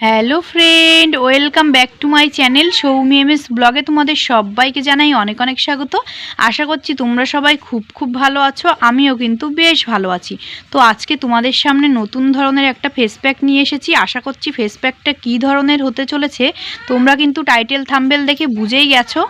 Hello friend welcome back to my channel Soumi M S ব্লগে তোমাদের সবাইকে জানাই অনেক অনেক স্বাগত। আশা করছি তোমরা সবাই খুব খুব ভালো আছো, আমিও কিন্তু বেশ ভালো আছি। তো আজকে তোমাদের সামনে নতুন ধরনের একটা ফেস প্যাক নিয়ে এসেছি। আশা করছি ফেস প্যাকটা কী ধরনের হতে চলেছে, তোমরা কিন্তু টাইটেল থাম্বেল দেখে বুঝেই গেছো।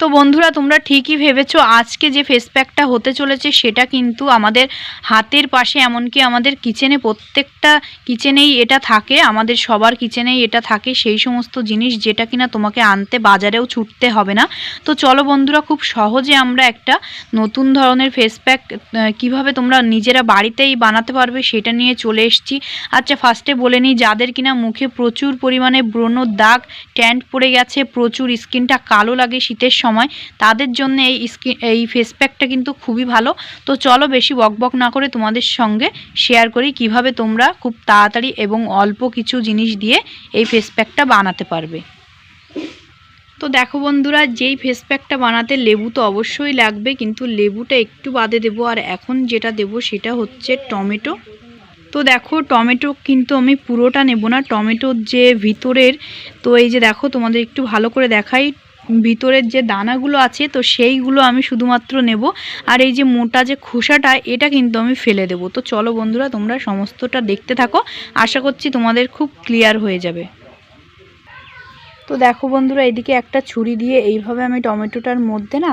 তো বন্ধুরা, তোমরা ঠিকই ভেবেছো, আজকে যে ফেস প্যাকটা হতে চলেছে সেটা কিন্তু আমাদের হাতের পাশে, এমনকি আমাদের কিচেনে প্রত্যেকটা কিচেনেই এটা থাকে, আমাদের সবার কিচেনেই এটা থাকে, সেই সমস্ত জিনিস যেটা কিনা তোমাকে আনতে বাজারেও ছুটতে হবে না। তো চলো বন্ধুরা, খুব সহজে আমরা একটা নতুন ধরনের ফেস প্যাক কীভাবে তোমরা নিজেরা বাড়িতেই বানাতে পারবে সেটা নিয়ে চলে এসেছি। আচ্ছা ফার্স্টে বলে নিই, যাদের কিনা মুখে প্রচুর পরিমাণে ব্রণ দাগ ট্যান্ট পড়ে গেছে, প্রচুর স্কিনটা কালো লাগে শীতের সময়, তাদের জন্য এই স্কিন এই ফেস প্যাকটা কিন্তু খুবই ভালো। তো চলো বেশি বকবক না করে তোমাদের সঙ্গে শেয়ার করি কীভাবে তোমরা খুব তাড়াতাড়ি এবং অল্প কিছু জিনিস দিয়ে এই ফেস প্যাকটা বানাতে পারবে। তো দেখো বন্ধুরা, যেই ফেস প্যাকটা বানাতে লেবু তো অবশ্যই লাগবে, কিন্তু লেবুটা একটু বাদে দেবো, আর এখন যেটা দেব সেটা হচ্ছে টমেটো। তো দেখো, টমেটো কিন্তু আমি পুরোটা নেব না, টমেটোর যে ভিতরের, তো এই যে দেখো তোমাদের একটু ভালো করে দেখাই ভিতরের যে দানাগুলো আছে, তো সেইগুলো আমি শুধুমাত্র নেব। আর এই যে মোটা যে খোসাটা, এটা কিন্তু আমি ফেলে দেব। তো চলো বন্ধুরা, তোমরা সমস্তটা দেখতে থাকো। আশা করছি তোমাদের খুব ক্লিয়ার হয়ে যাবে। তো দেখো বন্ধুরা, এদিকে একটা ছুরি দিয়ে এইভাবে আমি টমেটোটার মধ্যে না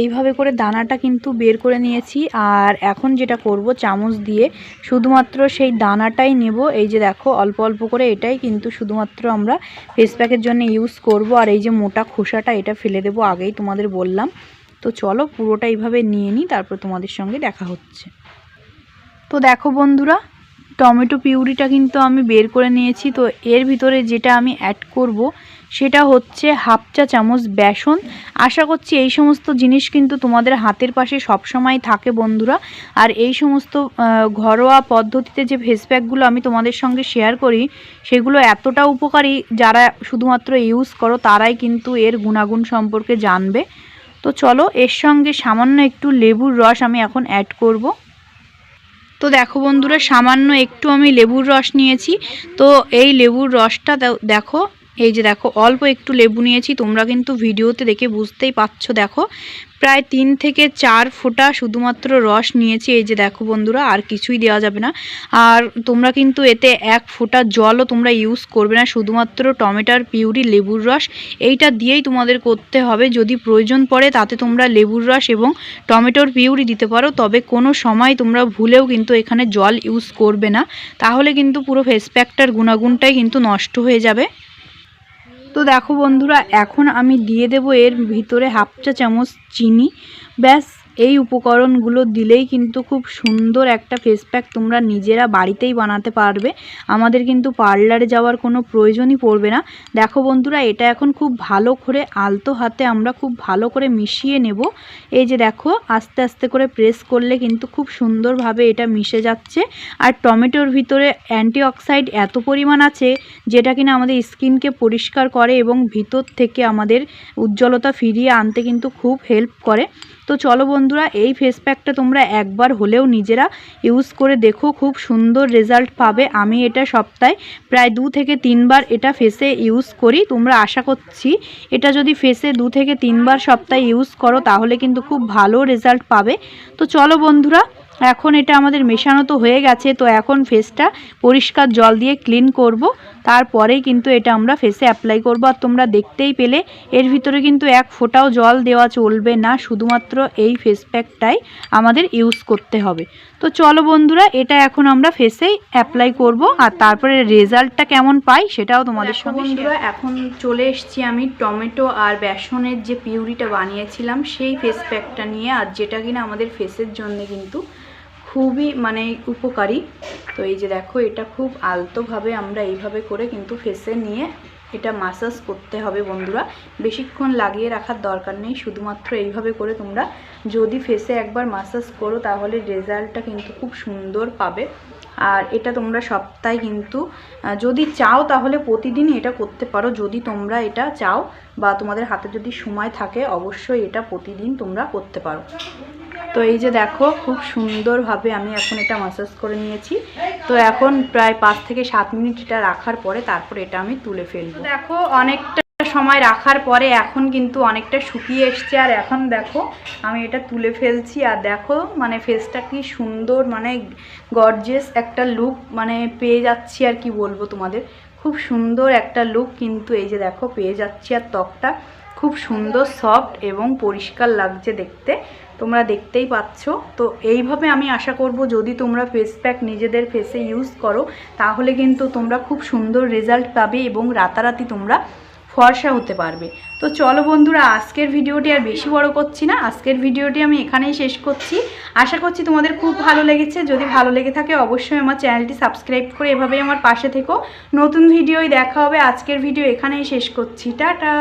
এইভাবে করে দানাটা কিন্তু বের করে নিয়েছি। আর এখন যেটা করব, চামচ দিয়ে শুধুমাত্র সেই দানাটাই নেব। এই যে দেখো, অল্প অল্প করে এটাই কিন্তু শুধুমাত্র আমরা ফেস প্যাকের জন্য ইউজ করব। আর এই যে মোটা খোসাটা, এটা ফেলে দেবো আগেই তোমাদের বললাম। তো চলো, পুরোটা এইভাবে নিয়ে নিই, তারপর তোমাদের সঙ্গে দেখা হচ্ছে। তো দেখো বন্ধুরা টমেটো পিউরিটা কিন্তু আমি বের করে নিয়েছি। তো এর ভিতরে যেটা আমি অ্যাড করব, সেটা হচ্ছে হাফ চা চামচ বেসন। আশা করছি এই সমস্ত জিনিস কিন্তু তোমাদের হাতের পাশে সবসময় থাকে বন্ধুরা। আর এই সমস্ত ঘরোয়া পদ্ধতিতে যে ফেস প্যাকগুলো আমি তোমাদের সঙ্গে শেয়ার করি, সেগুলো এতটা উপকারী যারা শুধুমাত্র ইউজ করো, তারাই কিন্তু এর গুণাগুণ সম্পর্কে জানবে। তো চলো, এর সঙ্গে সামান্য একটু লেবুর রস আমি এখন অ্যাড করব। তো দেখো বন্ধুরা সামান্য একটু আমি লেবুর রস নিয়েছি। তো এই লেবুর রসটা দেখো এই যে দেখো, অল্প একটু লেবু নিয়েছি, তোমরা কিন্তু ভিডিওতে দেখে বুঝতেই পাচ্ছ দেখো। প্রায় তিন থেকে চার ফোঁটা শুধুমাত্র রস নিয়েছি, এই যে দেখো বন্ধুরা, আর কিছুই দেওয়া যাবে না। আর তোমরা কিন্তু এতে এক ফোঁটা জলও তোমরা ইউজ করবে না, শুধুমাত্র টমেটোর পিউরি লেবুর রস। এইটা দিয়েই তোমাদের করতে হবে, যদি প্রয়োজন পড়ে তাতে তোমরা লেবুর রস এবং টমেটোর পিউরি দিতে পারো, তবে কোনো সময় তোমরা ভুলেও কিন্তু এখানে জল ইউজ করবে না। তাহলে কিন্তু পুরো ফেস প্যাকটার গুণাগুণটাই কিন্তু নষ্ট হয়ে যাবে। তো দেখো বন্ধুরা এখন আমি দিয়ে দেব এর ভিতরে হাফ চা চামচ চিনি। ব্যাস এই উপকরণগুলো দিলেই কিন্তু খুব সুন্দর একটা ফেস প্যাক তোমরা নিজেরা বাড়িতেই বানাতে পারবে। আমাদের কিন্তু পার্লারে যাওয়ার কোনো প্রয়োজনই পড়বে না। দেখো বন্ধুরা, এটা এখন খুব ভালো করে আলতো হাতে আমরা খুব ভালো করে মিশিয়ে নেব। এই যে দেখো, আস্তে আস্তে করে প্রেস করলে কিন্তু খুব সুন্দরভাবে এটা মিশে যাচ্ছে। আর টমেটোর ভিতরে অ্যান্টিঅক্সাইড এত পরিমাণ আছে, যেটা কিনা আমাদের স্কিনকে পরিষ্কার করে এবং ভিতর থেকে আমাদের উজ্জ্বলতা ফিরিয়ে আনতে কিন্তু খুব হেল্প করে। তো চলো বন্ধুরা, এই ফেস প্যাকটা তোমরা একবার হলেও নিজেরা ইউজ করে দেখো, খুব সুন্দর রেজাল্ট পাবে। আমি এটা সপ্তাহে প্রায় দু থেকে তিনবার এটা ফেসে ইউজ করি। তোমরা আশা করছি এটা যদি ফেসে দু থেকে তিনবার সপ্তাহে ইউজ করো, তাহলে কিন্তু খুব ভালো রেজাল্ট পাবে। তো চলো বন্ধুরা এখন এটা আমাদের মেশানো তো হয়ে গেছে তো এখন ফেসটা পরিষ্কার জল দিয়ে ক্লিন করব। তারপরেই কিন্তু এটা আমরা ফেসে অ্যাপ্লাই করব। আর তোমরা দেখতেই পেলে এর ভিতরে কিন্তু এক ফোঁটাও জল দেওয়া চলবে না শুধুমাত্র এই ফেস প্যাকটাই আমাদের ইউজ করতে হবে। তো চলো বন্ধুরা এটা এখন আমরা ফেসেই অ্যাপ্লাই করব। আর তারপরে রেজাল্টটা কেমন পাই সেটাও তোমাদের সঙ্গে বন্ধুরা এখন চলে এসছি আমি টমেটো আর বেসনের যে পিউরিটা বানিয়েছিলাম সেই ফেস প্যাকটা নিয়ে। আর যেটা কিনা আমাদের ফেসের জন্য কিন্তু খুবই মানে উপকারী। তো এই যে দেখো, এটা খুব আলতোভাবে আমরা এইভাবে করে কিন্তু ফেসে নিয়ে এটা মাসাজ করতে হবে বন্ধুরা। বেশিক্ষণ লাগিয়ে রাখার দরকার নেই, শুধুমাত্র এইভাবে করে তোমরা যদি ফেসে একবার মাসাজ করো তাহলে রেজাল্টটা কিন্তু খুব সুন্দর পাবে। আর এটা তোমরা সপ্তাহে কিন্তু যদি চাও তাহলে প্রতিদিন এটা করতে পারো। যদি তোমরা এটা চাও বা তোমাদের হাতে যদি সময় থাকে, অবশ্যই এটা প্রতিদিন তোমরা করতে পারো। তো এই যে দেখো, খুব সুন্দরভাবে আমি এখন এটা মাসাজ করে নিয়েছি। তো এখন প্রায় পাঁচ থেকে সাত মিনিট এটা রাখার পরে তারপর এটা আমি তুলে ফেলব। দেখো, অনেকটা সময় রাখার পরে এখন কিন্তু অনেকটা শুকিয়ে এসছে। আর এখন দেখো, আমি এটা তুলে ফেলছি। আর দেখো মানে ফেসটা কি সুন্দর মানে গর্জেস একটা লুক মানে পেয়ে যাচ্ছি। আর কি বলব তোমাদের? খুব সুন্দর একটা লুক কিন্তু এই যে দেখো, পেয়ে যাচ্ছি। আর ত্বকটা খুব সুন্দর সফট এবং পরিষ্কার লাগছে দেখতে। তোমরা দেখতেই পাচ্ছ। তো এইভাবে আমি আশা করব, যদি তোমরা ফেস প্যাক নিজেদের ফেসে ইউজ করো, তাহলে কিন্তু তোমরা খুব সুন্দর রেজাল্ট পাবে এবং রাতারাতি তোমরা ফর্সা হতে পারবে। তো চলো বন্ধুরা, আজকের ভিডিওটি আর বেশি বড় করছি না। আজকের ভিডিওটি আমি এখানেই শেষ করছি। আশা করছি তোমাদের খুব ভালো লেগেছে। যদি ভালো লেগে থাকে অবশ্যই আমার চ্যানেলটি সাবস্ক্রাইব করে এভাবেই আমার পাশে থেকো। নতুন ভিডিওই দেখা হবে। আজকের ভিডিও এখানেই শেষ করছি। টাটা!